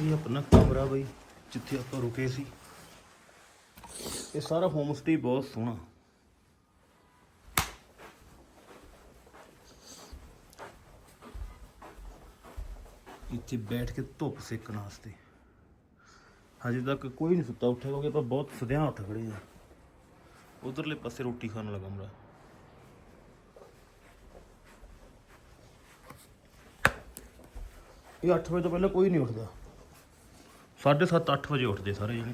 ਇਹ ਆਪਣਾ ਕਮਰਾ ਬਈ, ਜਿੱਥੇ ਆਪਾਂ ਰੁਕੇ ਸੀ। ਇਹ ਸਾਰਾ ਹੋਮ ਸਟੇ ਬਹੁਤ ਸੋਹਣਾ। ਇੱਥੇ ਬੈਠ ਕੇ ਧੁੱਪ ਸੇਕਣ ਵਾਸਤੇ। ਹਜੇ ਤੱਕ ਕੋਈ ਨਹੀਂ ਸੁੱਤਾ ਉੱਠਿਆ, ਕਿਉਂਕਿ ਆਪਾਂ ਬਹੁਤ ਸਦਿਆਂ ਉੱਠ ਖੜੇ ਆ। ਉਧਰਲੇ ਪਾਸੇ ਰੋਟੀ ਖਾਣ ਵਾਲਾ ਕਮਰਾ। ਇਹ 8 ਵਜੇ ਤੋਂ ਪਹਿਲਾਂ ਕੋਈ ਨਹੀਂ ਉੱਠਦਾ। 7:30 8 ਵਜੇ ਉੱਠਦੇ ਸਾਰੇ ਜਣੇ।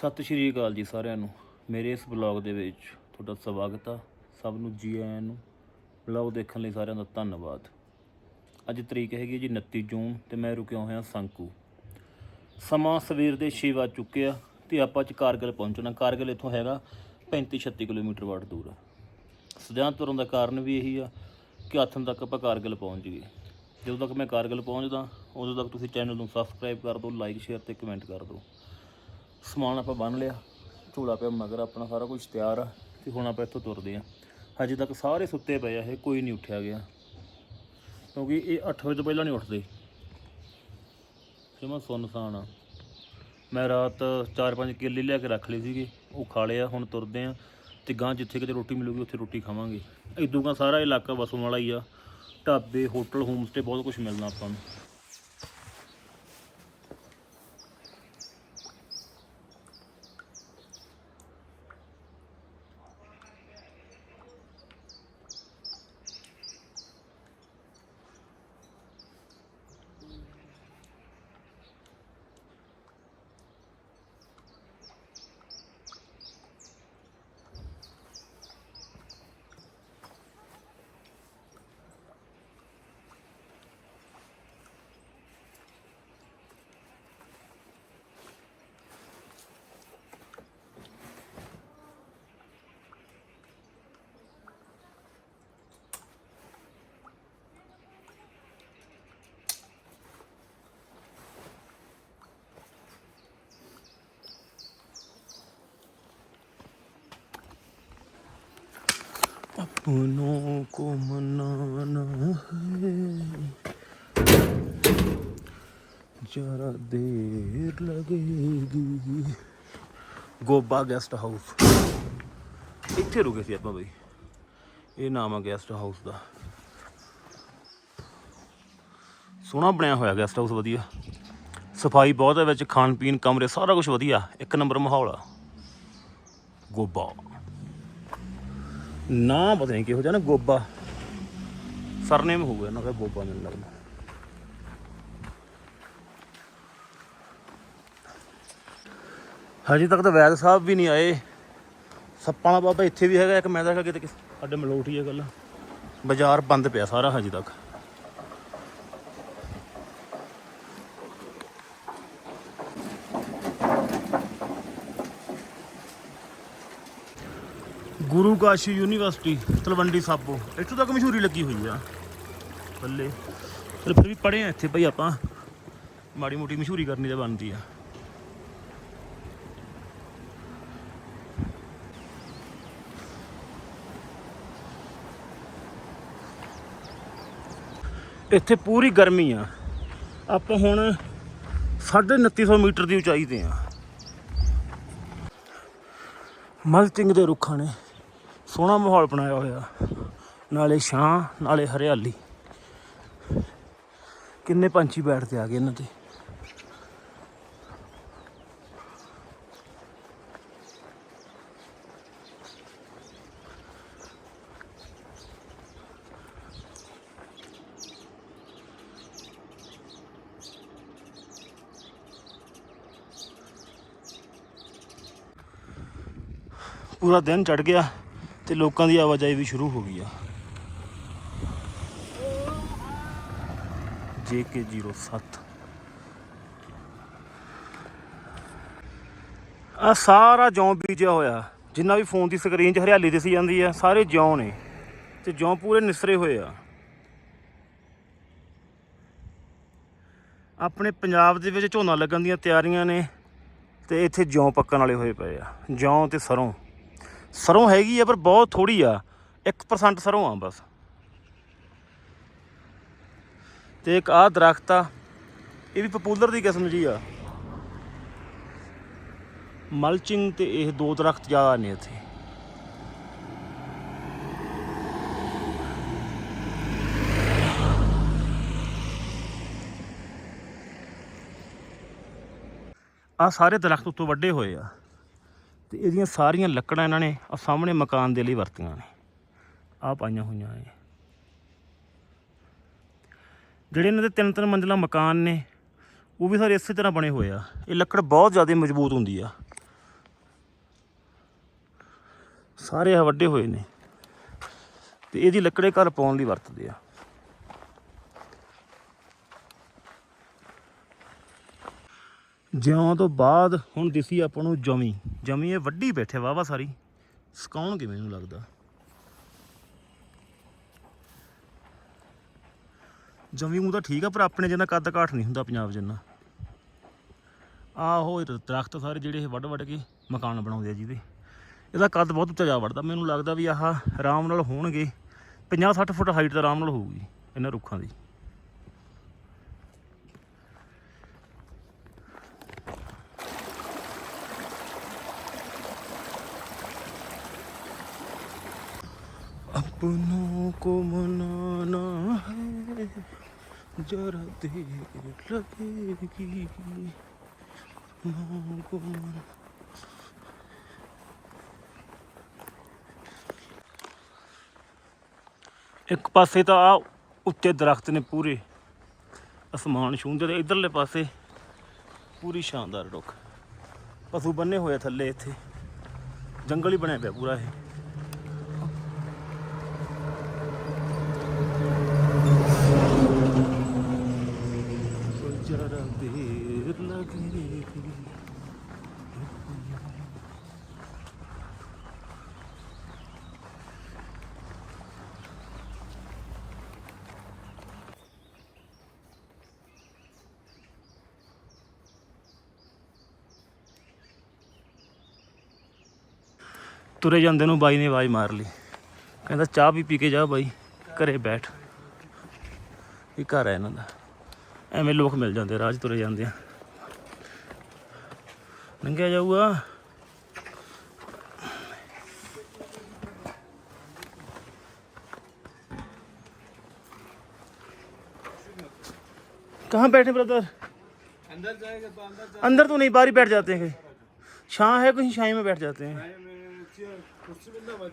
ਸਤਿ ਸ਼੍ਰੀ ਅਕਾਲ ਜੀ ਸਾਰਿਆਂ ਨੂੰ। ਮੇਰੇ ਇਸ ਬਲੌਗ ਦੇ ਵਿੱਚ ਤੁਹਾਡਾ ਸਵਾਗਤ ਆ। ਸਭ ਨੂੰ ਜੀ ਆਇਆਂ ਨੂੰ। ਬਲੌਗ ਦੇਖਣ ਲਈ ਸਾਰਿਆਂ ਦਾ ਧੰਨਵਾਦ। ਅੱਜ ਤਰੀਕ ਹੈਗੀ ਜੀ 29 ਜੂਨ ਤੇ ਮੈਂ ਰੁਕਿਆ ਹੋਇਆ ਸੰਕੂ। ਸਮਾਂ ਸਵੇਰ ਦੇ 6 ਵੱਜ ਚੁੱਕੇ ਆ ਤੇ ਆਪਾਂ ਚ ਕਾਰਗਿਲ ਪਹੁੰਚਣਾ। ਕਾਰਗਿਲ ਇੱਥੋਂ ਹੈਗਾ 35 36 ਕਿਲੋਮੀਟਰ ਵੱਟ ਦੂਰ। ਆ ਸਜਾਨ ਤੁਰਨ ਦਾ ਕਾਰਨ ਵੀ ਇਹੀ ਆ ਕਿ ਆਥਣ ਤੱਕ ਆਪਾਂ ਕਾਰਗਿਲ ਪਹੁੰਚ ਜਾਈਏ ਜਦੋਂ ਤੱਕ ਮੈਂ ਕਾਰਗਿਲ ਪਹੁੰਚਦਾ, ਉਦੋਂ ਤੱਕ ਤੁਸੀਂ ਚੈਨਲ ਨੂੰ ਸਬਸਕ੍ਰਾਈਬ ਕਰ ਦਿਓ ਲਾਈਕ ਸ਼ੇਅਰ ਤੇ ਕਮੈਂਟ ਕਰ ਦਿਓ। ਸਮਾਨ ਆਪਾਂ ਬੰਨ ਲਿਆ, ਝੋਲਾ ਪਿਆ ਮਗਰ, ਆਪਣਾ ਸਾਰਾ ਕੁਝ ਤਿਆਰ ਆ ਤੇ ਹੁਣ ਆਪਾਂ ਇੱਥੋਂ ਤੁਰਦੇ ਆ। ਹਜੇ ਤੱਕ ਸਾਰੇ ਸੁੱਤੇ ਪਏ ਆ, ਇਹ ਕੋਈ ਨਹੀਂ ਉੱਠਿਆ ਗਿਆ। ਕਿਉਂਕਿ ਇਹ 8 ਵਜੇ ਤੋਂ ਪਹਿਲਾਂ ਨਹੀਂ ਉੱਠਦੇ। ਜਮਾ ਸੁੰਨਸਾਨ ਆ। ਮੈਂ ਰਾਤ 4-5 ਕੇਲੇ ਲਿਆ ਕੇ ਰੱਖ ਲਏ ਸੀਗੇ, ਉਹ ਖਾ ਲਿਆ ਹੁਣ ਤੁਰਦੇ ਆ। ਤੇ ਗਾਂ ਜਿੱਥੇ ਕਿਤੇ ਰੋਟੀ ਮਿਲੂਗੀ, ਉੱਥੇ ਰੋਟੀ ਖਾਵਾਂਗੇ। ਇਦੋਂ ਗਾਂ ਸਾਰਾ ਇਲਾਕਾ ਵਸੋਂ ਵਾਲਾ ਹੀ ਆ। ਢਾਬੇ, ਹੋਟਲ ਹੋਮ ਸਟੇ ਬਹੁਤ ਕੁਝ ਮਿਲਣਾ ਆਪਾਂ ਨੂੰ। अपनों को मनाना है जरा देर लगेगी ਗੋਬਾ ਗੈਸਟ ਹਾਊਸ ਇੱਥੇ ਰੁਕੇ ਸੀ ਆਪਾਂ ਬਈ ਇਹ ਨਾਮ ਆ ਗੈਸਟ ਹਾਊਸ ਦਾ ਸੋਹਣਾ ਬਣਿਆ ਹੋਇਆ ਗੈਸਟ ਹਾਊਸ ਵਧੀਆ ਸਫਾਈ ਬਹੁਤ ਹੈ ਵਿੱਚ ਖਾਣ ਪੀਣ ਕਮਰੇ ਸਾਰਾ ਕੁਝ ਵਧੀਆ ਇੱਕ ਨੰਬਰ ਮਾਹੌਲ ਆ ਗੋਬਾ ਨਾ ਪਤਾ ਨਹੀਂ ਕਿਹੋ ਜਿਹਾ ਨਾ, ਗੋਬਾ। ਸਰਨੇਮ ਹੋਊਗਾ ਇਹਨਾਂ ਦਾ, ਗੋਬਾ ਮੈਨੂੰ ਲੱਗਦਾ। ਹਜੇ ਤੱਕ ਤਾਂ ਵੈਦ ਸਾਹਿਬ ਵੀ ਨਹੀਂ ਆਏ। ਸੱਪਾਂ ਦਾ ਬਾਬਾ ਇੱਥੇ ਵੀ ਹੈਗਾ, ਇੱਕ ਮੈਂ ਤਾਂ ਕਿਤੇ ਕਿਸ- ਸਾਡੇ ਮਲੋਠੀ ਹੈ ਗੱਲ ਬਾਜ਼ਾਰ ਬੰਦ ਪਿਆ ਸਾਰਾ ਹਜੇ ਤੱਕ। ਗੁਰੂ ਕਾਸ਼ੀ ਯੂਨੀਵਰਸਿਟੀ, ਤਲਵੰਡੀ ਸਾਬੋ। ਇੱਥੋਂ ਤੱਕ ਮਸ਼ਹੂਰੀ ਲੱਗੀ ਹੋਈ ਆ। ਬੱਲੇ। ਪਰ ਫਿਰ ਵੀ ਪੜ੍ਹੇ ਆ ਇੱਥੇ ਭਾਈ ਆਪਾਂ। ਮਾੜੀ ਮੋਟੀ ਮਸ਼ਹੂਰੀ ਕਰਨੀ ਤਾਂ ਬਣਦੀ ਆ। ਇੱਥੇ ਪੂਰੀ ਗਰਮੀ ਆ। ਆਪਾਂ ਹੁਣ 2950 ਮੀਟਰ ਦੀ ਉਚਾਈ ਤੇ ਆ। ਮਲਚਿੰਗ ਦੇ ਰੁੱਖਾਂ ਨੇ। ਸੋਹਣਾ ਮਾਹੌਲ ਬਣਾਇਆ ਹੋਇਆ। ਨਾਲੇ ਛਾਂ ਨਾਲੇ ਹਰਿਆਲੀ। ਕਿੰਨੇ ਪੰਛੀ ਬੈਠਦੇ ਆ ਗਏ ਇਹਨਾਂ ਤੇ। ਪੂਰਾ ਦਿਨ ਚੜ ਗਿਆ। ਤੇ ਲੋਕਾਂ ਦੀ ਆਵਾਜਾਈ ਵੀ ਸ਼ੁਰੂ ਹੋ ਗਈ ਆ। JK07 ਆ ਸਾਰਾ ਜੌਂ ਬੀਜਿਆ ਹੋਇਆ। ਜਿੰਨਾ ਵੀ ਫੋਨ ਦੀ ਸਕਰੀਨ 'ਚ ਹਰਿਆਲੀ ਦਿਸੀ ਜਾਂਦੀ ਆ, ਸਾਰੇ ਜੌਂ ਨੇ। ਤੇ ਜੌਂ ਪੂਰੇ ਨਿਸਰੇ ਹੋਏ ਆ। ਆਪਣੇ ਪੰਜਾਬ ਦੇ ਵਿੱਚ ਝੋਨਾ ਲੱਗਣ ਦੀਆਂ ਤਿਆਰੀਆਂ ਨੇ ਤੇ ਇੱਥੇ ਜੌਂ ਪੱਕਣ ਵਾਲੇ ਹੋਏ ਪਏ ਆ। ਜੌਂ ਤੇ ਸਰੋਂ। ਸਰੋਂ ਹੈਗੀ ਆ, ਪਰ ਬਹੁਤ ਥੋੜੀ ਆ। 1% ਸਰੋਂ ਆ ਬਸ। ਤੇ ਇੱਕ ਆਹ ਦਰਖਤ ਆ, ਇਹ ਵੀ ਪਪੂਲਰ ਦੀ ਕਿਸਮ ਜੀ ਆ। ਮਲਚਿੰਗ ਤੇ ਇਹ ਦੋ ਦਰਖਤ ਜ਼ਿਆਦਾ ਨੇ ਇੱਥੇ। ਆ ਸਾਰੇ ਦਰਖਤ ਉੱਤੋਂ ਵੱਡੇ ਹੋਏ ਆ। ਤੇ ਇਹਦੀਆਂ ਸਾਰੀਆਂ ਲੱਕੜਾਂ ਇਹਨਾਂ ਨੇ ਆ ਸਾਹਮਣੇ ਮਕਾਨ ਦੇ ਲਈ ਵਰਤੀਆਂ ਨੇ। ਆ ਪਾਈਆਂ ਹੋਈਆਂ ਇਹ ਜਿਹੜੇ ਇਹਨਾਂ ਦੇ ਤਿੰਨ ਤਿੰਨ ਮੰਜ਼ਲਾ ਮਕਾਨ ਨੇ, ਉਹ ਵੀ ਸਾਰੇ ਇਸੇ ਤਰ੍ਹਾਂ ਬਣੇ ਹੋਏ ਆ। ਇਹ ਲੱਕੜ ਬਹੁਤ ਜ਼ਿਆਦਾ ਮਜ਼ਬੂਤ ਹੁੰਦੀ ਆ। ਸਾਰੇ ਆ ਵੱਡੇ ਹੋਏ ਨੇ। ਤੇ ਇਹਦੀ ਲੱਕੜੇ ਘਰ ਪਾਉਣ ਲਈ ਵਰਤਦੇ ਆ। ਜਿਉਂ ਤੋਂ ਬਾਅਦ ਹੁਣ ਦਿਸੀ ਆਪਾਂ ਨੂੰ ਜਮੀ। ਜਮੀ ਇਹ ਵੱਡੀ ਬੈਠੇ ਵਾਵਾ ਸਾਰੀ। ਸਕਾਉਣਗੇ ਮੈਨੂੰ ਲੱਗਦਾ? ਜਮੀ ਉਹ ਤਾਂ ਠੀਕ ਆ, ਪਰ ਆਪਣੇ ਜਿੰਨਾ ਕੱਦ ਕਾਠ ਨਹੀਂ ਹੁੰਦਾ ਪੰਜਾਬ ਜਿੰਨਾ। ਆਹੋ, ਇਹ ਦਰਖਤ ਸਾਰੇ ਜਿਹੜੇ ਇਹ ਵੱਡ ਵੱਡ ਕੇ ਮਕਾਨ ਬਣਾਉਂਦੇ ਆ ਜਿਹਦੇ। ਇਹਦਾ ਕੱਦ ਬਹੁਤ ਉੱਚਾ ਜਾ ਵੜਦਾ ਮੈਨੂੰ ਲੱਗਦਾ ਵੀ ਆਹ ਆਰਾਮ ਨਾਲ ਹੋਣਗੇ। 50 60 ਫੁੱਟ ਹਾਈਟ ਤਾਂ ਆਰਾਮ ਨਾਲ ਹੋਊਗੀ ਇਹਨਾਂ ਰੁੱਖਾਂ ਦੀ। अपनों को मनाना है जरा देर लगेगी अपनों को मना- ਇੱਕ ਪਾਸੇ ਤਾਂ ਆ ਉੱਤੇ ਦਰਖਤ ਨੇ ਪੂਰੇ ਅਸਮਾਨ ਛੂੰਹਦੇ ਤੇ ਇਧਰਲੇ ਪਾਸੇ ਪੂਰੀ ਸ਼ਾਨਦਾਰ ਰੁੱਖ ਪਸ਼ੂ ਬੰਨੇ ਹੋਏ ਆ ਥੱਲੇ ਇੱਥੇ ਜੰਗਲ ਹੀ ਬਣਿਆ ਪਿਆ ਪੂਰਾ ਇਹ ਤੁਰੇ ਜਾਂਦੇ ਨੂੰ ਬਾਈ ਨੇ ਆਵਾਜ਼ ਮਾਰ ਲਈ ਕਹਿੰਦਾ ਚਾਹ ਵੀ ਪੀ ਕੇ ਜਾ ਬਾਈ ਘਰੇ ਬੈਠ ਇਹ ਘਰ ਹੈ ਇਹਨਾਂ ਦਾ ਐਵੇਂ ਲੋਕ ਮਿਲ ਜਾਂਦੇ ਰਾਹ 'ਚ ਤੁਰੇ ਜਾਂਦੇ ਆ ਲੰਘਿਆ ਜਾਊਗਾ कहाँ बैठे ब्रदर अंदर जाएगा तो अंदर जा अंदर तो नहीं बाहर ही बैठ जाते हैं कहीं छाँ है कहीं छाई में बैठ जाते हैं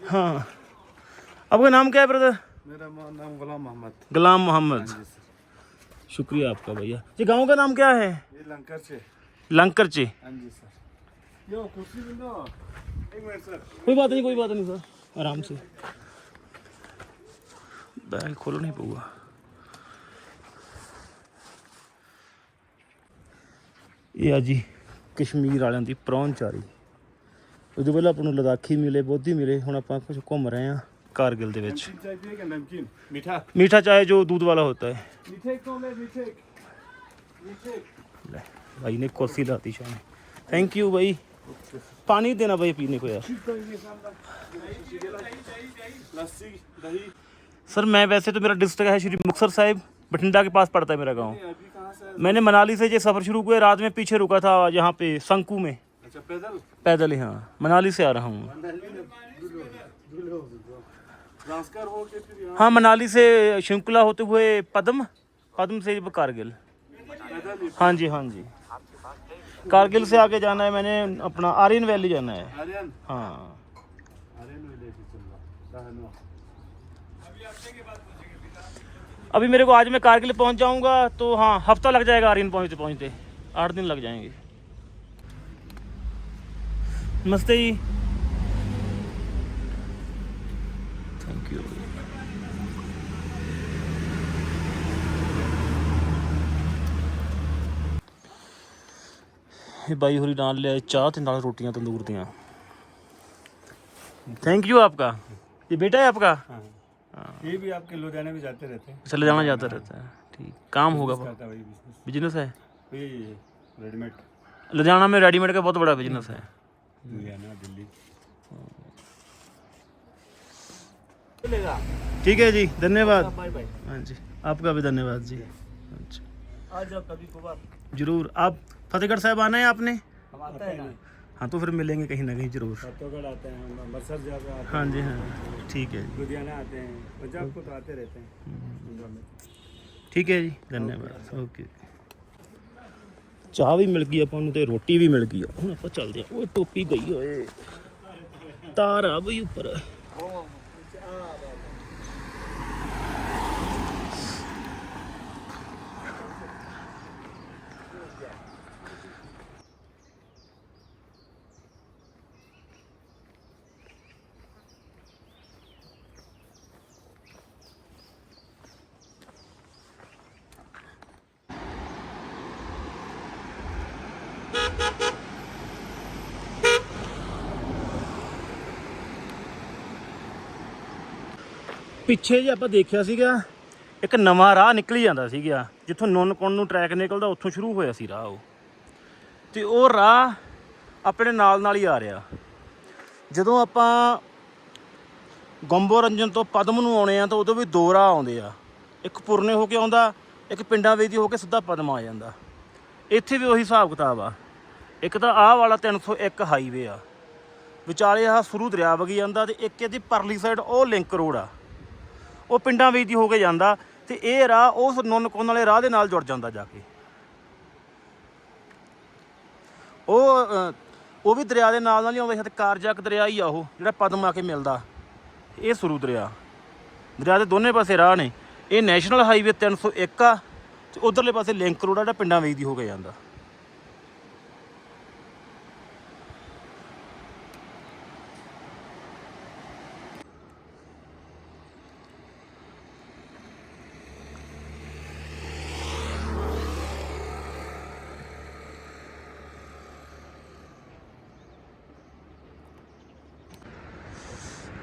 हाँ आपका नाम क्या है ब्रदर मेरा मा- नाम गुलाम मोहम्मद गुलाम मोहम्मद जी सर शुक्रिया आपका भैया ये गांव का नाम क्या है ये लंकर से लंकर चे हाँ जी सर यो कुर्सी मिलना एक मिनट सर कोई बात नहीं कोई बात नहीं सर आराम से बैग खोलो नहीं पऊगा ਇਹ ਆ ਜੀ ਕਸ਼ਮੀਰ ਵਾਲਿਆਂ ਦੀ ਪ੍ਰਾਹੁਣਚਾਰੀ ਉਦੋਂ ਪਹਿਲਾਂ ਆਪਾਂ ਨੂੰ ਲਦਾਖੀ ਮਿਲੇ ਬੋਧੀ ਮਿਲੇ ਹੁਣ ਆਪਾਂ ਕੁਝ ਘੁੰਮ ਰਹੇ ਹਾਂ ਕਾਰਗਿਲ ਦੇ ਵਿੱਚ नमकीन चाय पिएगा नमकीन मीठा मीठा चाय जो दूध वाला होता है मीठे एक कौन है मीठे एक मीठे एक ले भाई ने कुर्सी लाती शाम थैंक यू भाई पानी देना भाई पीने को यार ठीक करेंगे सामने लस्सी दही सर मैं वैसे तो मेरा डिस्ट्रिक्ट है श्री मुक्तसर साहिब बठिंडा के पास पड़ता है मेरा गांव ये अभी कहाँ से आए? मैंने मनाली से ये सफ़र शुरू किया रात में पीछे रुका था यहाँ पे संकू में अच्छा पैदल? पैदल ही हाँ। मनाली से आ रहा हूँ। हो हाँ मनाली से श्रृंखला होते हुए पद्म पद्म से कारगिल। हाँ। जी हाँ जी। कारगिल से आगे जाना है मैंने अपना आर्यन वैली जाना है। हाँ। अभी मेरे को आज मैं कारगिल पहुँच जाऊँगा तो हाँ हफ़्ता लग जाएगा आर्यन पहुँचते पहुँचते आठ दिन लग जाएँगे। नमस्ते जी थैंक यू ਇਹ ਬਾਈ ਹੋਰੀ ਨਾਲ ਲਿਆਏ ਚਾਹ ਤੇ ਨਾਲ ਰੋਟੀਆਂ ਤੰਦੂਰ ਦੀਆਂ थैंक यू आपका ये बेटा है आपका ये भी आपके लुधियाने में जाते रहते हैं चले जाना जाता रहता है ठीक काम होगा करता है वही बिजनेस बिजनेस है वही रेडीमेड लुधियाना में रेडीमेड का बहुत बड़ा बिजनेस है लुधियाना दिल्ली ठीक है जी धन्यवाद। हाँ जी आपका भी धन्यवाद जी। अच्छा कभी ज़रूर आप फतेहगढ़ साहब आना है आपने? हाँ तो फिर मिलेंगे कहीं ना कहीं ज़रूर। हाँ जी हाँ। ठीक है जी। हम्म। ठीक है जी धन्यवाद। ओके। ਚਾਹ ਵੀ ਮਿਲ ਗਈ ਆਪਾਂ ਨੂੰ ਤੇ ਰੋਟੀ ਵੀ ਮਿਲ ਗਈ ਆ। ਹੁਣ ਆਪਾਂ ਚੱਲਦੇ ਆ। ਉਹ ਟੋਪੀ ਗਈ ਓਏ। ਤਾਰ ਆ ਬਈ ਉੱਪਰ। ਪਿੱਛੇ ਜੇ ਆਪਾਂ ਦੇਖਿਆ ਸੀਗਾ, ਇੱਕ ਨਵਾਂ ਰਾਹ ਨਿਕਲੀ ਜਾਂਦਾ ਸੀਗਾ, ਜਿੱਥੋਂ ਨੁੰਨਕੁੰਨ ਨੂੰ ਟਰੈਕ ਨਿਕਲਦਾ, ਉੱਥੋਂ ਸ਼ੁਰੂ ਹੋਇਆ ਸੀ ਰਾਹ ਉਹ। ਤੇ ਉਹ ਰਾਹ ਆਪਣੇ ਨਾਲ ਨਾਲ ਹੀ ਆ ਰਿਹਾ। ਜਦੋਂ ਆਪਾਂ ਗੰਬੋ ਰੰਜਨ ਤੋਂ ਪਦਮ ਨੂੰ ਆਉਣੇ ਆ, ਤਾਂ ਉਦੋਂ ਵੀ ਦੋ ਰਾਹ ਆਉਂਦੇ ਆ। ਇੱਕ ਪੁਰਨੇ ਹੋ ਕੇ ਆਉਂਦਾ, ਇੱਕ ਪਿੰਡਾਂ ਵੇਦੀ ਹੋ ਕੇ ਸਿੱਧਾ ਪਦਮ ਆ ਜਾਂਦਾ। ਇੱਥੇ ਵੀ ਉਹੀ ਹਿਸਾਬ ਕਿਤਾਬ ਆ। ਇੱਕ ਤਾਂ ਆਹ ਵਾਲਾ 301 ਹਾਈਵੇ ਆ। ਵਿਚਾਲੇ ਆਹ ਸੁਰੂ ਦਰਿਆ ਵਗੀ ਜਾਂਦਾ ਤੇ ਇੱਕ ਇਹਦੀ ਪਰਲੀ ਸਾਈਡ ਉਹ ਲਿੰਕ ਰੋਡ ਆ। ਉਹ ਪਿੰਡਾਂ ਵਿੱਚ ਦੀ ਹੋ ਕੇ ਜਾਂਦਾ ਤੇ ਇਹ ਰਾਹ ਉਸ ਨੁੰਨਕੁੰਨ ਵਾਲੇ ਰਾਹ ਦੇ ਨਾਲ ਜੁੜ ਜਾਂਦਾ ਜਾ ਕੇ। ਉਹ ਉਹ ਵੀ ਦਰਿਆ ਦੇ ਨਾਲ ਨਾਲ ਹੀ ਆਉਂਦਾ ਸੀ ਕਾਰਜਕ ਦਰਿਆ ਹੀ ਆ ਉਹ, ਜਿਹੜਾ ਪਦਮ ਆ ਕੇ ਮਿਲਦਾ। ਇਹ ਸੁਰੂ ਦਰਿਆ। ਦਰਿਆ ਦੇ ਦੋਨੇ ਪਾਸੇ ਰਾਹ ਨੇ। ਇਹ ਨੈਸ਼ਨਲ ਹਾਈਵੇ 301 ਆ ਤੇ ਉਧਰਲੇ ਪਾਸੇ ਲਿੰਕ ਰੋਡ ਆ ਜਿਹੜਾ ਪਿੰਡਾਂ ਵਿੱਚ ਦੀ ਹੋ ਕੇ ਜਾਂਦਾ।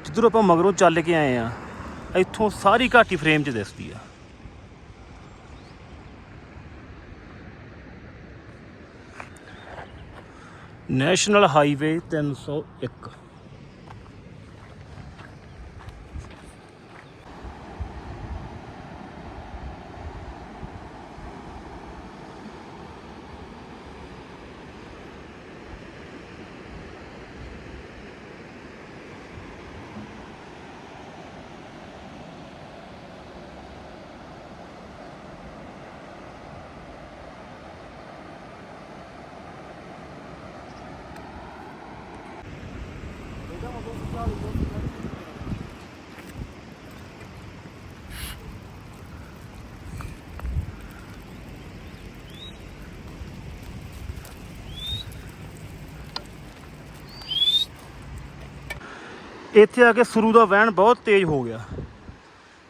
ਜਿੱਧਰੋਂ ਆਪਾਂ ਮਗਰੋਂ ਚੱਲ ਕੇ ਆਏ ਆ, ਇੱਥੋਂ ਸਾਰੀ ਘਾਟੀ ਫਰੇਮ 'ਚ ਦਿਸਦੀ ਆ। ਨੈਸ਼ਨਲ ਹਾਈਵੇ 301 ਇੱਥੇ ਆ ਕੇ ਸਰੂ ਦਾ ਵਹਿਣ ਬਹੁਤ ਤੇਜ਼ ਹੋ ਗਿਆ।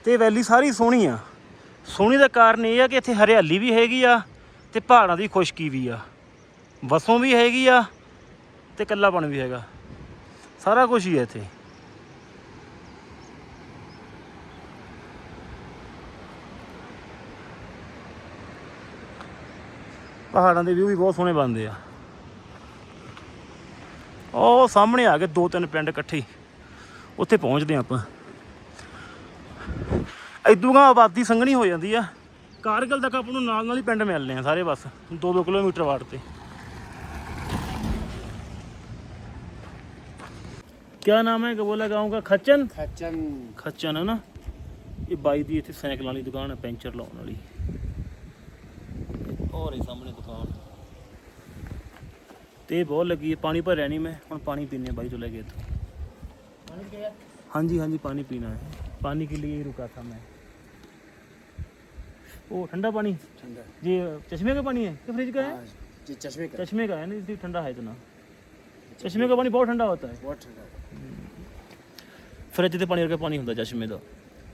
ਤੇ ਵੈਲੀ ਸਾਰੀ ਸੋਹਣੀ ਆ। ਸੋਹਣੀ ਦਾ ਕਾਰਨ ਇਹ ਆ ਕਿ ਇੱਥੇ ਹਰਿਆਲੀ ਵੀ ਹੈਗੀ ਆ ਤੇ ਪਹਾੜਾਂ ਦੀ ਖੁਸ਼ਕੀ ਵੀ ਆ। ਵਸੋਂ ਵੀ ਹੈਗੀ ਆ ਤੇ ਕੱਲਾਪਣ ਵੀ ਹੈਗਾ। ਸਾਰਾ ਕੁਝ ਹੀ ਹੈ ਇੱਥੇ। ਪਹਾੜਾਂ ਦੇ ਵਿਊ ਵੀ ਬਹੁਤ ਸੋਹਣੇ ਬਣਦੇ ਆ। ਉਹ ਸਾਹਮਣੇ ਆ ਗਏ ਦੋ ਤਿੰਨ ਪਿੰਡ ਇਕੱਠੇ। ਉੱਥੇ ਪਹੁੰਚਦੇ ਹਾਂ ਆਪਾਂ ਇਦੋਂ ਗਾ ਆਬਾਦੀ ਸੰਘਣੀ ਹੋ ਜਾਂਦੀ ਆ ਕਾਰਗਲ ਤੱਕ ਆਪਾਂ ਨੂੰ ਨਾਲ ਨਾਲ ਹੀ ਪਿੰਡ ਮਿਲਨੇ ਆ ਸਾਰੇ ਬਸ 2-2 ਕਿਲੋਮੀਟਰ ਵਾਟ ਤੇ क्या नाम है बोला गांव का खच्चन ਖੱਚਨ ਖੱਚਨ ਹੈ ਨਾ ਇਹ ਬਾਈ ਦੀ ਇੱਥੇ ਸਾਈਕਲਾਂ ਵਾਲੀ ਦੁਕਾਨ ਹੈ ਪੈਂਚਰ ਲਾਉਣ ਵਾਲੀ ਹੋਰ ਹੀ ਸਾਹਮਣੇ ਦੁਕਾਨ ਤੇ ਇਹ ਬਹੁਤ ਲੱਗੀ ਹੈ ਪਾਣੀ ਭਰਿਆ ਨਹੀਂ ਮੈਂ ਹੁਣ ਪਾਣੀ ਪੀਣੇ ਬਾਈ ਤੋਂ ਲੈ ਕੇ ਇੱਥੋਂ हाँ जी हाँ जी पानी पीना है पानी के लिए ही रुका था मैं वो ठंडा पानी ਠੰਡਾ ये चश्मे का पानी है कि फ्रिज का है ਜੀ ਚਸ਼ਮੇ का चश्मे का है ना इसलिए ठंडा है इतना चश्मे का पानी बहुत ठंडा होता है ਬਹੁਤ ਠੰਡਾ फ्रिज से पानी वरगा पानी ਹੁੰਦਾ चश्मे ਦਾ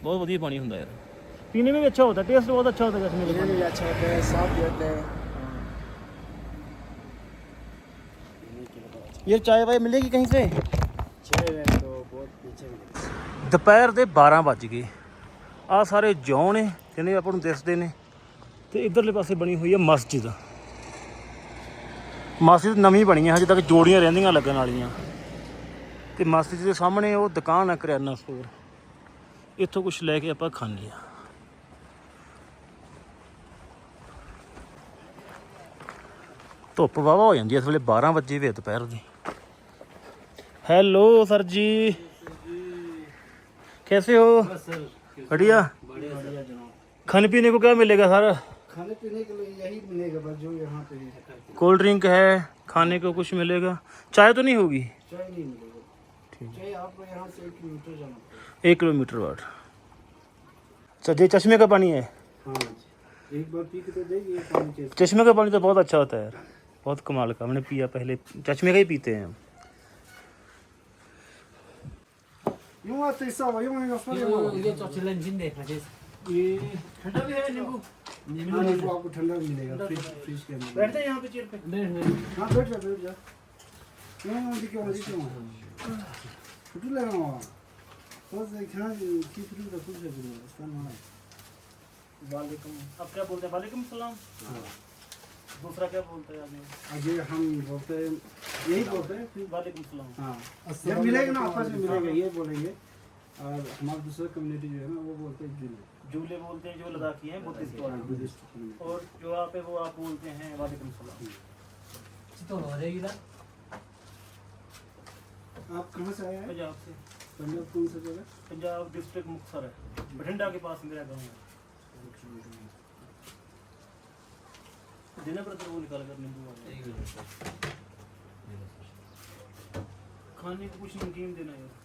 बहुत ਵਧੀਆ ਪਾਣੀ ਹੁੰਦਾ यार पीने में भी अच्छा होता है टेस्ट बहुत अच्छा होता है चश्मे का पीने में भी अच्छा होता है साफ भी होता है पीने के लिए बहुत अच्छा ये चाय वाय मिलेगी कहीं से छः है तो बहुत पीछे में ਦੁਪਹਿਰ ਦੇ 12 ਵੱਜ ਗਏ। ਆ ਸਾਰੇ ਜੌਂ ਨੇ ਜਿਹਨੇ ਆਪਾਂ ਨੂੰ ਦਿਸਦੇ ਨੇ। ਤੇ ਇਧਰਲੇ ਪਾਸੇ ਬਣੀ ਹੋਈ ਹੈ ਮਸਜਿਦ। ਮਸਜਿਦ ਨਵੀਂ ਬਣੀ ਹੈ ਹਜੇ ਤੱਕ ਜੋੜੀਆਂ ਰਹਿੰਦੀਆਂ ਲੱਗਣ ਵਾਲੀਆਂ। ਤੇ ਮਸਜਿਦ ਦੇ ਸਾਹਮਣੇ ਉਹ ਦੁਕਾਨ ਹੈ ਕਰਿਆਨਾ ਸਟੋਰ ਇੱਥੋਂ ਕੁਝ ਲੈ ਕੇ ਆਪਾਂ ਖਾਂਦੇ ਆ। ਧੁੱਪ ਵਾਵਾ ਹੋ ਜਾਂਦੀ ਹੈ ਇਸ ਵੇਲੇ 12 ਵਜੇ ਵੇ ਦੁਪਹਿਰ ਦੀ। ਹੈਲੋ ਸਰ ਜੀ। कैसे हो? सर बढ़िया। खाने पीने को क्या मिलेगा सर? खाने पीने के लिए यही मिलेगा बस जो यहाँ पे कोल्ड ड्रिंक है खाने को कुछ मिलेगा। चाय तो नहीं होगी? चाय नहीं मिलेगा। चाय आपको यहाँ से एक किलोमीटर जाना एक किलोमीटर वाट अच्छा ये चश्मे का पानी है? हाँ एक बार पी के तो देखिए चश्मे का पानी तो बहुत अच्छा होता है यार। बहुत कमाल का हमने पिया पहले। चश्मे का ही पीते हैं हम। यूँ आते ही सब यूँ आएगा फल यूँ ये चौचलन जिंदे मजे ये ठंडा भी है नींबू हाँ नींबू आपको ठंडा भी मिलेगा फ्रिज फ्रिज के अंदर बैठते हैं यहाँ पे चेयर पे हाँ बैठ जा बैठ जा क्यों नदी क्यों नदी क्यों छुट्टी लगा हुआ बस देखना की फ्रिज का कुछ है बिना स्थान होना वालेकुम आप क्या बोलते हैं वालेकुम सलाम हाँ दूसरा क्या बोलते हैं आगे हम बोलते हैं यही बोलते हैं वालेकुम सलाम हाँ ये मिलेगा ना आपस में मिलेगा ये बोलेंगे। और हमारा दूसरा कम्युनिटी जो है ना वो बोलते हैं जुले। जूले बोलते हैं जो लद्दाखी हैं बुद्धिस्ट हाँ, वाले बुद्धिस्ट और जो आप है वो आप बोलते हैं वालेकुम सलाम तो हो जाएगी ना। आप कहाँ से आए हैं? पंजाब से। पंजाब कौन सा जगह? पंजाब डिस्ट्रिक्ट मुक्तसर है। बठिंडा के पास मेरा गाँव है। देना ब्रदर वो निकाल कर नींबू वाले खाने को कुछ नमकीन देना यार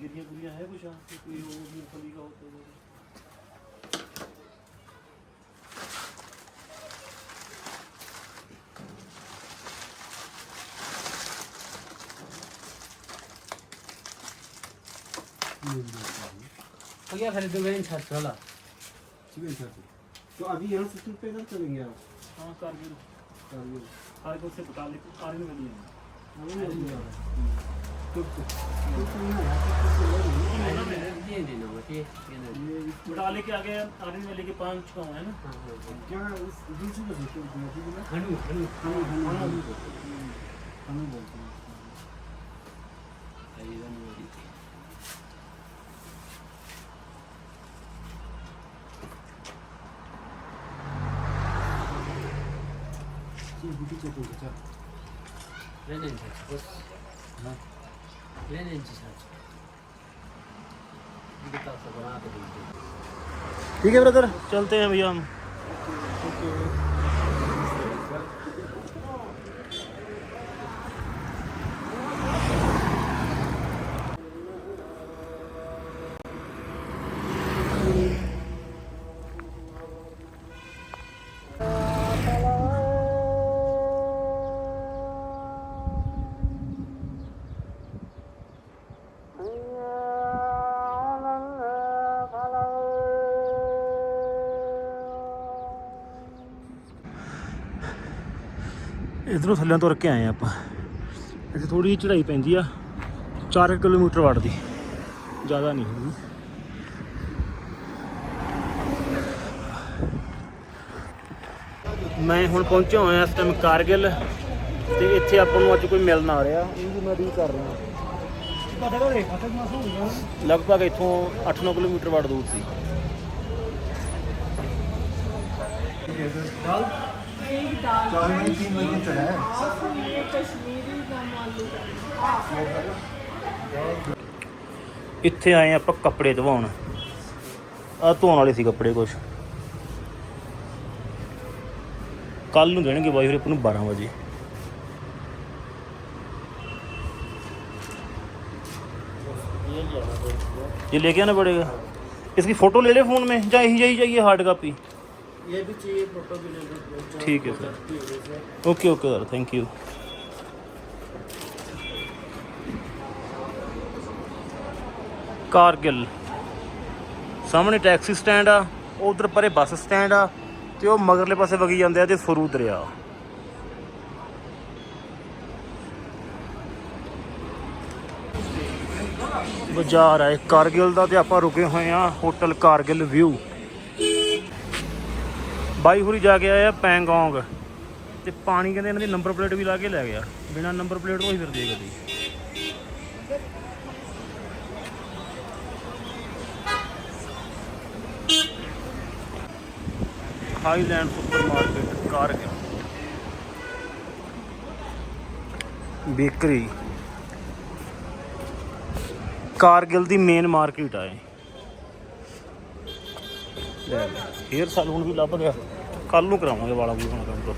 गिरिया गुरिया है कुछ यहाँ पे कोई वो मूंगफली का होता है हो गया फिर दो गए छत चला ठीक है सर तो अभी यहाँ से तुम पैदल चलेंगे आप? हाँ कारगिल कारगिल कारगिल से बता ले कारगिल वाली है तो के आगे पाँच है ना। क्या उस हनु हाँ, हाँ, हाँ, बोलते हैं। ना क्या इस दूसरी का देखो दूसरी का हनु हनु हनु हनु हनु हनु बोलते हैं ये बुटी को बोलते हैं लेने छत बस हाँ लेने छत ये तो सब बना के दीजिए ठीक है ब्रदर चलते हैं भैया हम ਇਧਰੋਂ ਥੱਲੇ ਤੁਰ ਕੇ ਆਏ ਆ ਆਪਾਂ। ਇੱਥੇ ਥੋੜੀ ਜਿਹੀ ਚੜਾਈ ਪੈਂਦੀ ਆ। 4 ਕਿਲੋਮੀਟਰ ਵੜਦੀ ਜ਼ਿਆਦਾ ਨਹੀਂ ਹੈਗੀ ਮੈਂ ਹੁਣ ਪਹੁੰਚਿਆ ਹੋਇਆ ਇਸ ਟਾਈਮ ਕਾਰਗਿਲ ਤੇ ਇੱਥੇ ਆਪਾਂ ਨੂੰ ਅੱਜ ਕੋਈ ਮਿਲਣ ਆ ਰਿਹਾ। ਇਹਦੀ ਮੈਂ ਡੀ ਕਰ ਰਿਹਾ। ਲਗਭਗ ਇੱਥੋਂ 8-9 ਕਿਲੋਮੀਟਰ ਵੜ ਦੂਰ ਸੀ। दाल एक दाल चार में तीन बजे चढ़ा है हाफ ये कश्मीरी दम आलू ਇੱਥੇ ਆਏ ਆਪਾਂ ਕੱਪੜੇ ਧਵਾਉਣ ਆ ਧੋਣ ਵਾਲੇ ਸੀ ਕੱਪੜੇ ਕੁਛ ਕੱਲ ਨੂੰ ਦੇਣਗੇ ਬਾਈ ਫਿਰ ਆਪਾਂ ਨੂੰ 12 ਵਜੇ ये लेके आना पड़ेगा इसकी फ़ोटो ले ले फ़ोन में या यही यही चाहिए हार्ड कापी ये भी चाहिए फोटो भी ले लो ठीक है sir okay okay sir thank you Kargil ਸਾਹਮਣੇ ਟੈਕਸੀ ਸਟੈਂਡ ਆ ਉਧਰ ਪਰੇ ਬੱਸ ਸਟੈਂਡ ਆ ਤੇ ਉਹ ਮਗਰਲੇ ਪਾਸੇ ਵਗੀ ਜਾਂਦੇ ਆ ਤੇ ਸਰੂ ਦਰਿਆ ਬਾਜ਼ਾਰ ਹੈ ਕਾਰਗਿਲ ਦਾ ਤੇ ਆਪਾਂ ਰੁਕੇ ਹੋਏ ਆ ਹੋਟਲ ਕਾਰਗਿਲ ਵਿਊ ਬਾਈ ਹੁਰੀ ਜਾ ਕੇ ਆਇਆ ਆ ਪੈਂਗੋਂਗ। ਤੇ ਪਾਣੀ ਕਹਿੰਦੇ ਇਹਨਾਂ ਦੀ ਨੰਬਰ ਪਲੇਟ ਵੀ ਲਾ ਕੇ ਲੈ ਗਿਆ। ਬਿਨਾ ਨੰਬਰ ਪਲੇਟ ਤੋਂ ਹੀ ਫਿਰਦੇ ਆ ਗੱਡੀ। Highland super supermarket Kargil bakery Kargil ਦੀ ਮੇਨ ਮਾਰਕੀਟ ਆ ਇਹ। ਹੇਅਰ ਸੈਲੂਨ ਵੀ ਲੱਭ ਗਿਆ। ਕੱਲ ਨੂੰ ਕਰਾਵਾਂਗੇ ਵਾਲਾ ਵੀ ਹੁਣ ਕੰਮ ਤੋਂ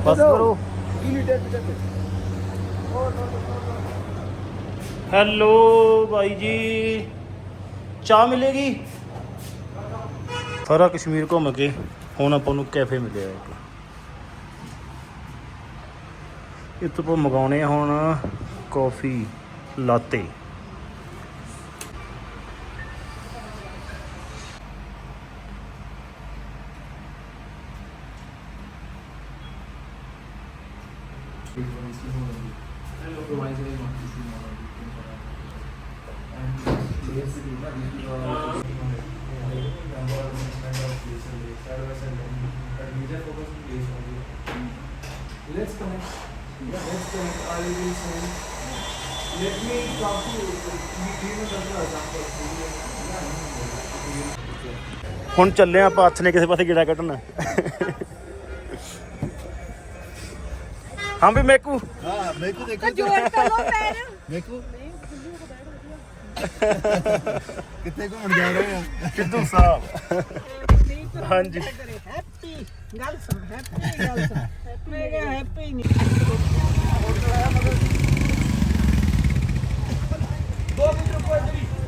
ਬਸ ਕਰੋ। ਹੈਲੋ ਭਾਈ ਜੀ ਚਾਹ ਮਿਲੇਗੀ? ਸਾਰਾ ਕਸ਼ਮੀਰ ਘੁੰਮ ਕੇ ਹੁਣ ਆਪਾਂ ਨੂੰ ਕੈਫੇ ਮਿਲਿਆ ਇੱਕ। ਇੱਥੋਂ ਆਪਾਂ ਮੰਗਾਉਣੇ ਹੁਣ ਕਾਫੀ ਲਾਤੇ। ਹੁਣ ਚੱਲੇ ਆਪਾਂ ਹੱਥ ਨੇ ਕਿਸੇ ਪਾਸੇ ਗੇੜਾ ਕੱਢਣਾ ਹਾਂ ਵੀ ਮੇਕੂ ਹਾਂ ਮੇਕੂ ਦੇਖੋ ਜੋੜ ਕਰ ਲੋ ਪੈਰ ਮੇਕੂ ਕਿੱਥੇ ਘੁੰਮਣ ਜਾ ਰਹੇ ਆ ਕਿੱਦੂ ਸਾਹਿਬ ਹਾਂਜੀ ਹੈਪੀ ਗੱਲ ਸੁਣ ਹੈਪੀ ਗੱਲ ਸੁਣ ਹੈਪੀ ਗਿਆ ਹੈਪੀ ਨਹੀਂ ਦੋ ਮੀਟਰ ਕੋਈ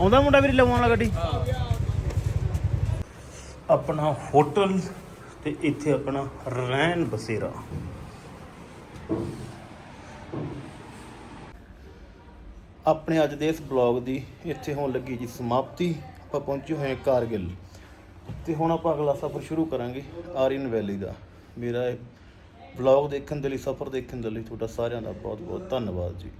ਆਉਂਦਾ ਮੁੰਡਾ ਵੀਰੇ ਲਵਾਉਣ ਵਾਲਾ ਗੱਡੀ? ਆਪਣਾ ਹੋਟਲ ਤੇ ਇੱਥੇ ਆਪਣਾ ਰਹਿਣ ਬਸੇਰਾ। ਆਪਣੇ ਅੱਜ ਦੇ ਇਸ ਬਲੌਗ ਦੀ ਇੱਥੇ ਹੋਣ ਲੱਗੀ ਜੀ ਸਮਾਪਤੀ। ਆਪਾਂ ਪਹੁੰਚੇ ਹੋਏ ਹਾਂ ਕਾਰਗਿਲ। ਤੇ ਹੁਣ ਆਪਾਂ ਅਗਲਾ ਸਫ਼ਰ ਸ਼ੁਰੂ ਕਰਾਂਗੇ ਆਰੀਨ ਵੈਲੀ ਦਾ। ਮੇਰਾ ਇਹ ਬਲੌਗ ਦੇਖਣ ਦੇ ਲਈ, ਸਫ਼ਰ ਦੇਖਣ ਦੇ ਲਈ ਤੁਹਾਡਾ ਸਾਰਿਆਂ ਦਾ ਬਹੁਤ ਬਹੁਤ ਧੰਨਵਾਦ ਜੀ।